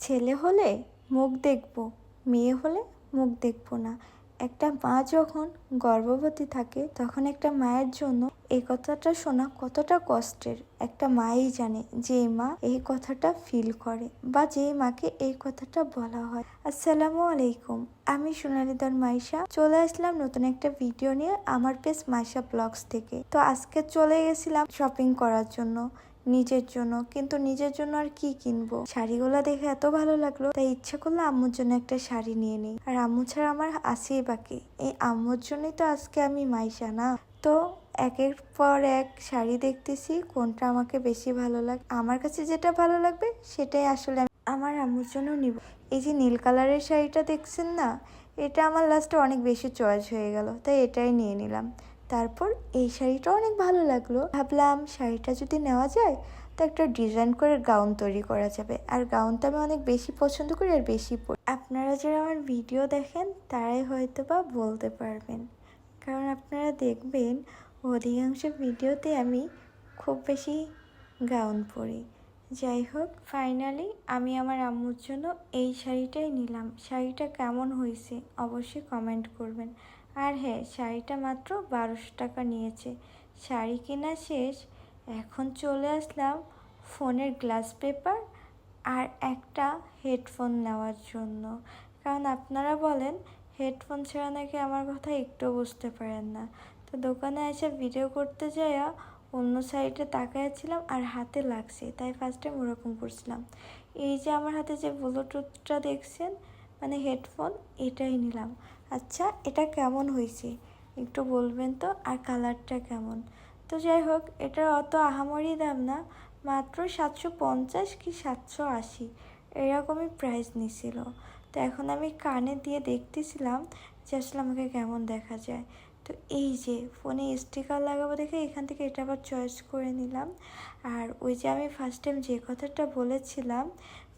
ছেলে হলে মুখ দেখব, মেয়ে হলে মুখ দেখব না। একটা মা যখন গর্ভবতী থাকে, তখন একটা মায়ের জন্য এই কথাটা শোনা কতটা কষ্টের। একটা মাই জানে যে মা এই কথাটা ফিল করে বা যে মাকে এই কথাটা বলা হয়। আসসালামু আলাইকুম, আমি সোনালিদার মাইশা। চলে আসলাম নতুন একটা ভিডিও নিয়ে আমার পেজ মাইশা ব্লগস থেকে। তো আজকে চলে গেছিলাম শপিং করার জন্য। নিজের জন্য, কিন্তু নিজের জন্য আর কি কিনবো? শাড়িগুলো দেখে এত ভালো লাগল, তাই ইচ্ছা করল আম্মুর জন্য একটা শাড়ি নিয়ে নিই। আর আম্মু ছাড়া আমার আসেই বাকি। এই আম্মুর জন্যই তো আজকে আমি মাইশা, না? তো একের পর এক শাড়ি দেখতেছি, কোনটা আমাকে বেশি ভালো লাগে, আমার কাছে যেটা ভালো লাগবে, সেটাই আসলে আমার আম্মুর জন্য নিব। এই যে নীল কালারের শাড়িটা দেখছেন না, এটা আমার লাস্টে অনেক বেশি চয়েস হয়ে গেল, তাই এটাই নিয়ে নিলাম। তারপর এই শাড়িটা অনেক ভালো লাগল। ভাবলাম শাড়িটা যদি নেওয়া যায়, তো একটা ডিজাইন করে গাউন তৈরি করা যাবে। আর গাউনটা আমি অনেক বেশি পছন্দ করি আর বেশি পরি। আপনারা যারা আমার ভিডিও দেখেন, তারাই হয়তো বা বলতে পারবেন। কারণ আপনারা দেখবেন, অধিকাংশ ভিডিওতে আমি খুব বেশি গাউন পরি। যাই হোক ফাইনালি আমি আমার আম্মুর জন্য এই শাড়িটাই নিলাম। শাড়িটা কেমন হয়েছে, অবশ্যই কমেন্ট করবেন। আর হ্যাঁ শাড়িটা মাত্র বারোশো টাকা নিয়েছে। শাড়ি কেনা শেষ, এখন চলে আসলাম ফোনের গ্লাস পেপার আর একটা হেডফোন নেওয়ার জন্য। কারণ আপনারা বলেন, হেডফোন ছাড়া নাকি আমার কথা একটু বুঝতে পারেন না। তো দোকানে এসে ভিডিও করতে যাইয়া অন্য সাইডে তাকাইছিলাম আর হাতে লাগছে, তাই ফার্স্ট টাইম ওরকম করছিলাম। এই যে আমার হাতে যে ব্লুটুথটা দেখছেন মানে হেডফোন এটাই নিলাম। আচ্ছা এটা কেমন হয়েছে? একটু বলবেন তো, আর কালারটা কেমন? তো যাই হোক এটার অত আহামরি দাম না, মাত্র সাতশো পঞ্চাশ কি সাতশো আশি, এরকমই প্রাইস নিছিল। তো এখন আমি কানে দিয়ে দেখতেছিলাম যে আসলে আমাকে কেমন দেখা যায়। তো এই যে ফোনে স্টিকার লাগাবো দেখে এখান থেকে এটা আবার চয়েস করে নিলাম। আর ওই যে আমি ফার্স্ট টাইম যে কথাটা বলেছিলাম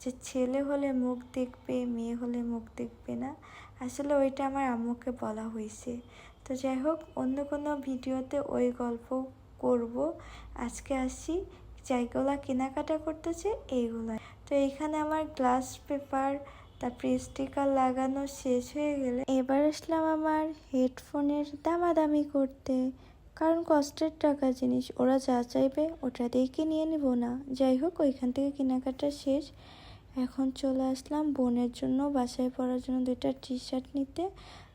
যে ছেলে হলে মুখ দেখবে, মেয়ে হলে মুখ দেখবে না, আসলে ওইটা আমার আম্মুকে বলা হয়েছে। তো যাই হোক, অন্য কোনো ভিডিওতে ওই গল্প করব। আজকে আসি যাইগুলা কেনাকাটা করতেছে এইগুলা তো এখানে আমার গ্লাস পেপার তারপরে স্টিকার লাগানো শেষ হয়ে গেলে এবার আসলাম আমার হেডফোনের দামাদামি করতে। কারণ কষ্টের টাকা জিনিস, ওরা যা চাইবে ওটা কি নিয়ে নিব না? যাই হোক, ওইখান থেকে কেনাকাটা শেষ। এখন চলে আসলাম বোনের জন্য, বাসায় পরার জন্য দুইটা টি শার্ট নিতে।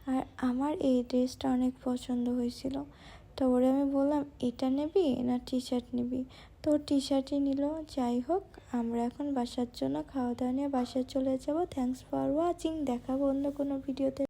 আর আমার এই ড্রেসটা অনেক পছন্দ হয়েছিল। তো ওরে আমি বললাম, এটা নেবি না টি শার্ট নিবি? তো টি শার্টই নিল। যাই হোক, আমরা এখন বাসার জন্য খাওয়া দাওয়া নিয়ে বাসায় চলে যাব। থ্যাংকস ফর ওয়াচিং দেখাবো অন্য কোনো ভিডিওতে